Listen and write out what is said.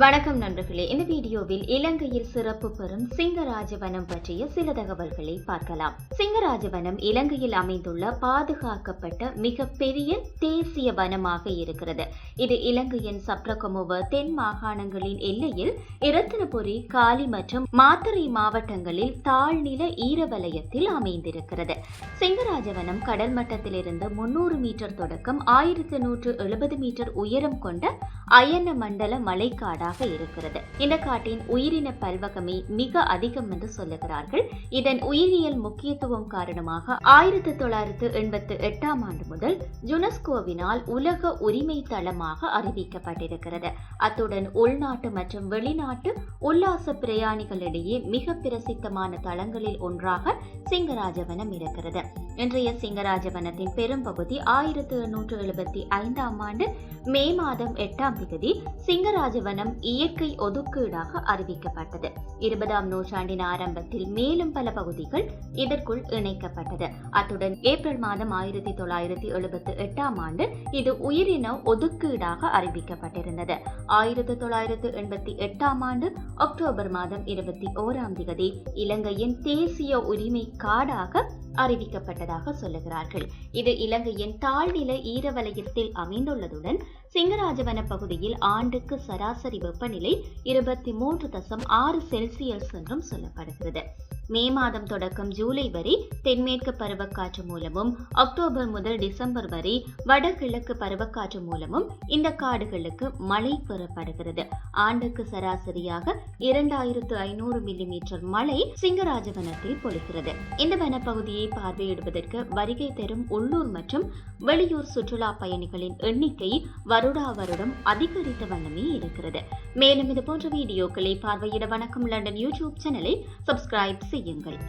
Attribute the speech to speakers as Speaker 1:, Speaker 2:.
Speaker 1: வணக்கம் நண்பர்களே. இந்த வீடியோவில் இலங்கையில் சிறப்பு பெறும் சிங்கராஜவனம் பற்றிய சில தகவல்களை பார்க்கலாம். சிங்கராஜவனம் இலங்கையில் அமைந்துள்ள பாதுகாக்கப்பட்ட மிக பெரிய தேசிய வனமாக இருக்கிறது. இது இலங்கையின் சப்ரகமுவ தென் மாகாணங்களின் எல்லையில் இரத்தினபுரி காலி மற்றும் மாத்தறை மாவட்டங்களில் தாழ்நில ஈரவலயத்தில் அமைந்திருக்கிறது. சிங்கராஜவனம் கடல் மட்டத்திலிருந்து முன்னூறு மீட்டர் தொடக்கம் ஆயிரத்து நூற்று எழுபது மீட்டர் உயரம் கொண்ட அயன மண்டல மலைக்காடாக இருக்கிறது. இந்த காட்டின் உயிரின பல்வகமே மிக அதிகம் என்று சொல்லுகிறார்கள். இதன் உயிரியல் முக்கியத்துவம் காரணமாக ஆயிரத்தி தொள்ளாயிரத்து எண்பத்தி எட்டாம் ஆண்டு முதல் யுனெஸ்கோவினால் உலக உரிமை தளமாக அறிவிக்கப்பட்டிருக்கிறது. அத்துடன் உள்நாட்டு மற்றும் வெளிநாட்டு உல்லாச பிரயாணிகளிடையே மிக பிரசித்தமான தளங்களில் ஒன்றாக சிங்கராஜவனம் இருக்கிறது. இன்றைய சிங்கராஜவனத்தின் பெரும்பகுதி ஆயிரத்து எண்ணூற்று எழுபத்தி ஐந்தாம் ஆண்டு மே மாதம் எட்டாம் தேதி சிங்கராஜவனம் இயற்கை ஒதுக்கீடாக அறிவிக்கப்பட்டது. இருபதாம் நூற்றாண்டின் ஆரம்பத்தில் மேலும் பல பகுதிகள் இதற்குள் இணைக்கப்பட்டது. அத்துடன் ஏப்ரல் மாதம் ஆயிரத்தி தொள்ளாயிரத்தி எழுபத்தி எட்டாம் ஆண்டு இது உயிரின ஒதுக்கீடாக அறிவிக்கப்பட்டிருந்தது. ஆயிரத்தி தொள்ளாயிரத்து எண்பத்தி எட்டாம் ஆண்டு அக்டோபர் மாதம் இருபத்தி ஓராம் தேதி இலங்கையின் தேசிய உரிமை காடாக அறிவிக்கப்பட்டது. அறிவிக்கப்பட்டதாக சொல்லுகிறார்கள். இது இலங்கையின் தாழ்நில ஈரவலயத்தில் அமைந்துள்ளதுடன் சிங்கராஜவன பகுதியில் ஆண்டுக்கு சராசரி வெப்பநிலை இருபத்தி மூன்று தசம் ஆறு செல்சியஸ் என்றும் சொல்லப்படுகிறது. மே மாதம் தொடக்கம் ஜூலை வரை தென்மேற்கு பருவக்காற்று மூலமும் அக்டோபர் முதல் டிசம்பர் வரை வடகிழக்கு பருவக்காற்று மூலமும் இந்த காடுகளுக்கு மழை பெறப்படுகிறது. ஆண்டுக்கு சராசரியாக இரண்டாயிரத்து ஐநூறு மில்லிமீட்டர் மழை சிங்கராஜவனத்தில் பொழிகிறது. இந்த வனப்பகுதியை பார்வையிடுவதற்கு வருகை தரும் உள்ளூர் மற்றும் வெளியூர் சுற்றுலா பயணிகளின் எண்ணிக்கை வருடா வருடம் அதிகரித்த வண்ணமே இருக்கிறது. மேலும் இது போன்ற வீடியோக்களை பார்வையிட வணக்கம். லண்டன் யூடியூப் சேனலை சப்ஸ்கிரைப் dừng clip